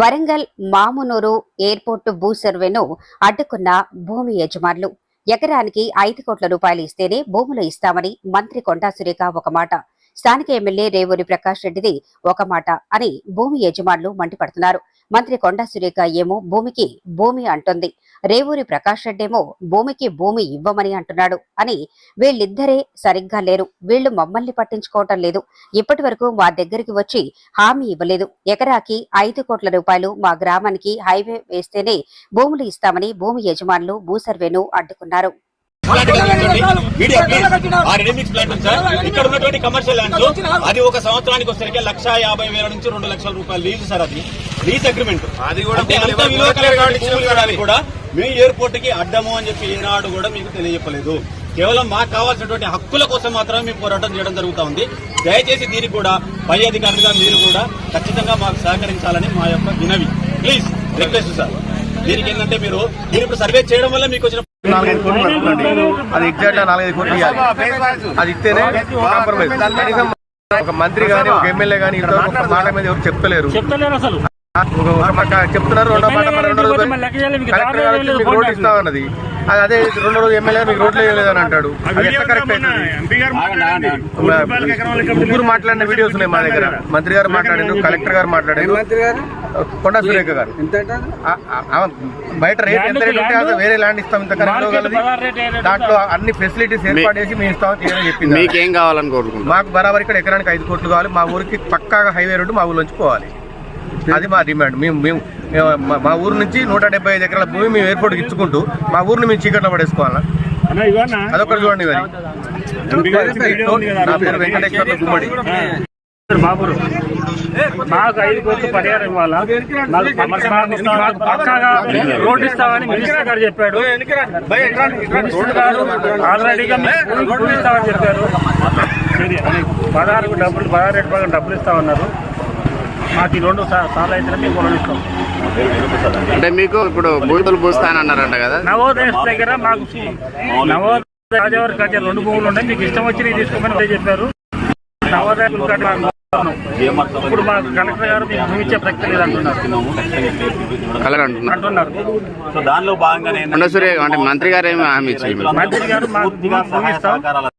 Warangal Mamnoor airport భూ సర్వేను అడ్డుకున్న భూమి యజమానులు. ఎకరానికి ఐదు కోట్ల రూపాయలు ఇస్తేనే భూములు ఇస్తామని మంత్రి కొండా సురేఖ ఒక మాట. స్థానిక ఎమ్మెల్యే రేవూరి ప్రకాష్ రెడ్డిది ఒక మాట అని భూమి యజమానులు మండిపడుతున్నారు. మంత్రి కొండా సురేఖ ఏమో భూమికి భూమి అంటుంది. రేవూరి ప్రకాష్ రెడ్డి ఏమో భూమికి భూమి ఇవ్వమని అంటున్నాడు అని వీళ్ళిద్దరే సరిగ్గా లేరు. వీళ్ళు మమ్మల్ని పట్టించుకోవటం లేదు. ఇప్పటి వరకు మా దగ్గరికి వచ్చి హామీ ఇవ్వలేదు. ఎకరాకి ఐదు కోట్ల రూపాయలు మా గ్రామానికి హైవే వేస్తేనే భూములు ఇస్తామని భూమి యజమానులు భూ సర్వేను అడ్డుకున్నారు. మీడియా ప్లీజ్ ఆ రెడీమిక్స్ సార్. ఇక్కడ ఉన్నటువంటి కమర్షియల్ ల్యాండ్స్ అది ఒక సంవత్సరానికి వచ్చేసరికి లక్ష యాభై వేల నుంచి రెండు లక్షల రూపాయలు లీజు సార్ అది. లీజ్ అగ్రిమెంట్ అది కూడా కూడా మీ ఎయిర్పోర్ట్కి అడ్డము అని చెప్పి ఏనాడు కూడా మీకు తెలియజెప్పలేదు. కేవలం మాకు కావాల్సినటువంటి హక్కుల కోసం మాత్రమే మేము పోరాటం చేయడం జరుగుతా ఉంది. దయచేసి దీనికి కూడా పై అధికారులుగా మీరు కూడా ఖచ్చితంగా మాకు సహకరించాలని మా యొక్క వినవి. ప్లీజ్ రిక్వెస్ట్ సార్ దీనికి ఏంటంటే మీరు మీరు ఇప్పుడు సర్వే చేయడం వల్ల మీకు వచ్చిన నాలుగైదు కోట్లు పడుతుందండి. అది ఎగ్జాక్ట్గా నాలుగైదు కోట్లు ఇవ్వాలి. అది ఇస్తేనే కాంప్రమైజ్ ఒక మంత్రి గాని ఒక ఎమ్మెల్యే గాని ఇంతవరకు మాట మీద ఎవరు చెప్తలేరు. చెప్తలేరు అసలు. చెప్తున్నారు రెండో మాట రెండో రోజు కలెక్టర్ గారు వచ్చి మీకు రోడ్డు ఇస్తామన్నది అది అదే రెండో రోజు ఎమ్మెల్యే మీకు రోడ్లు వేయలేదని అంటాడు. అది ఎట్లా కరెక్ట్ అవుతుంది? ముగ్గురు మాట్లాడిన వీడియోస్ ఉన్నాయి మా దగ్గర. మంత్రి గారు మాట్లాడారు? కలెక్టర్ గారు మాట్లాడారు కొండా సురేఖ గారు. బయట రేట్ ఎంత రేట్ ఉంటే అది వేరే ల్యాండ్ ఇస్తాం ఇంత దాంట్లో అన్ని ఫెసిలిటీస్ ఏర్పాటు చేసి మేము ఇస్తామని చెప్పింది మీకేం కావాలని మాకు బరాబర్ ఇక్కడ ఎకరానికి ఐదు కోట్లు కావాలి. మా ఊరికి పక్కాగా హైవే రోడ్డు మా ఊర్లోంచి పోవాలి. అది మా డిమాండ్. మేము మేము మా- ఊరు నుంచి నూట డెబ్బై ఐదు ఎకరాల భూమి మేము ఎయిర్పోర్ట్కి ఇచ్చుకుంటూ మా ఊరిని మేము చీకట్లో పడేసుకోవాలా? అదొకటి చూడండి మరి. వెంకటేశ్వర్ల గుమ్మడి. బాబురు మాకు ఐదు కోట్లు పరిహారం ఇవ్వాలా? మాకు పక్కాగా రోడ్డు ఇస్తామని మినిస్టర్ గారు చెప్పాడు. ఆల్రెడీగా ఇస్తామని చెప్పారు. పదహారు డబ్బులు పదహారు డబ్బులు ఇస్తామన్నారు. మాకు రెండు సార్లు అయితే మేము రుణం ఇస్తాం అంటే మీకు ఇప్పుడు బూతులు పూస్తానన్నారంట కదా? నవోదయ దగ్గర మాకు నవోదయ రాజావారి కట్టే రెండు భూములు ఉన్నాయి. మీకు ఇష్టం వచ్చి తీసుకోమని చెప్పారు. నవోదయ ఇప్పుడు మా కలెక్టర్ గారు మీకు భూమి ఇచ్చే ప్రక్రియ లేదు అంటున్నారు అంటున్నారు. అంటున్నారు. సో దానిలో అంటే మంత్రి గారు ఏమి హామీ? మంత్రి గారు మాకు భూమి ఇస్తాం.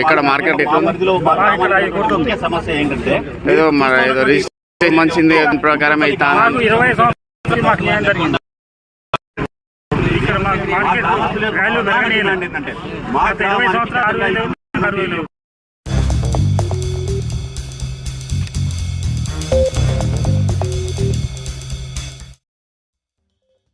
ఇక్కడ ఇక్కడ మార్కెట్ సమస్య ఏంటంటే ఏదో ఏదో రిజిస్ట్రేషన్ మంచిది ప్రకారం అయితే ఇరవై సంవత్సరాలు